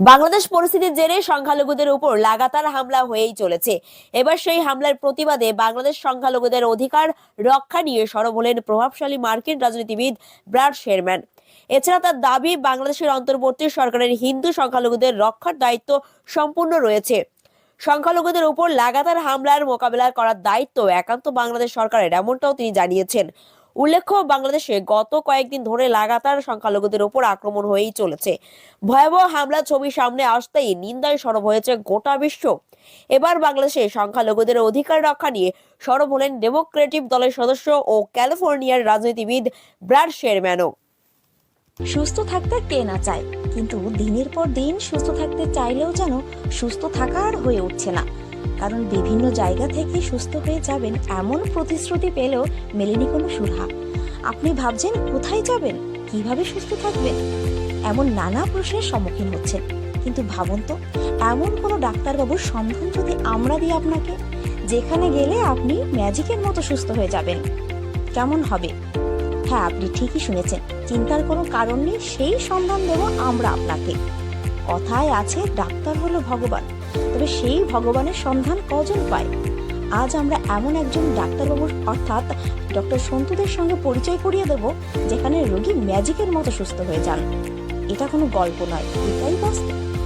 বাংলাদেশ পরিস্থিতির জেরে সংখ্যালঘুদের উপর লাগাতার হামলা হয়েই চলেছে। এবার সেই হামলার প্রতিবাদে বাংলাদেশ সংখ্যালঘুদের অধিকার রক্ষা নিয়ে সরব হলেন প্রভাবশালী মার্কিন রাজনীতিবিদ ব্রাড শেরম্যান। এছাড়া তার দাবি, বাংলাদেশের অন্তর্বর্তী সরকারের হিন্দু সংখ্যালঘুদের রক্ষার দায়িত্ব সম্পূর্ণ রয়েছে। সংখ্যালঘুদের উপর লাগাতার হামলার মোকাবেলা করার দায়িত্ব একান্ত বাংলাদেশ সরকারের, এমনটাও তিনি জানিয়েছেন। উল্লেখ্য, বাংলাদেশে গত কয়েকদিন ধরে লাগাতার সংখ্যালঘুদের উপর আক্রমণ হয়েই চলেছে। ভয়াবহ হামলা ছবি সামনে আসতেই নিন্দায় সরব হয়েছে গোটা বিশ্ব। এবার বাংলাদেশে সংখ্যালঘুদের অধিকার রক্ষা নিয়ে সরব হলেন ডেমোক্রেটিক দলের সদস্য ও ক্যালিফোর্নিয়ার রাজনীতিবিদ ব্রাড শেরম্যানও। সুস্থ থাকতে কে না চায়? কিন্তু দিনের পর দিন সুস্থ থাকতে চাইলেও যেন সুস্থ থাকা আর হয়ে উঠছে না। কারণ বিভিন্ন জায়গা থেকে সুস্থ হয়ে যাবেন এমন প্রতিশ্রুতি পেলেও মেলেনি কোনো সুধা আপনি ভাবছেন, কোথায় যাবেন? কীভাবে সুস্থ থাকবেন? এমন নানা প্রশ্নের সম্মুখীন হচ্ছেন। কিন্তু ভাবুন তো, এমন কোনো ডাক্তারবাবুর সন্ধান যদি আমরা দিই আপনাকে, যেখানে গেলে আপনি ম্যাজিকের মতো সুস্থ হয়ে যাবেন। কেমন হবে? হ্যাঁ আপনি ঠিকই শুনেছেন। চিন্তার কোনো কারণ নেই, সেই সন্ধান দেব আমরা আপনাকে। কথায় আছে, ডাক্তার হলো ভগবান। তবে সেই ভগবানের সন্ধান কজন পায়? আজ আমরা এমন একজন ডাক্তারবাবুর, অর্থাৎ ডক্টর সন্তুদের সঙ্গে পরিচয় করিয়ে দেব, যেখানে রোগী ম্যাজিকের মতো সুস্থ হয়ে যান। এটা কোনো গল্প নয়, এটাই বাস্তব।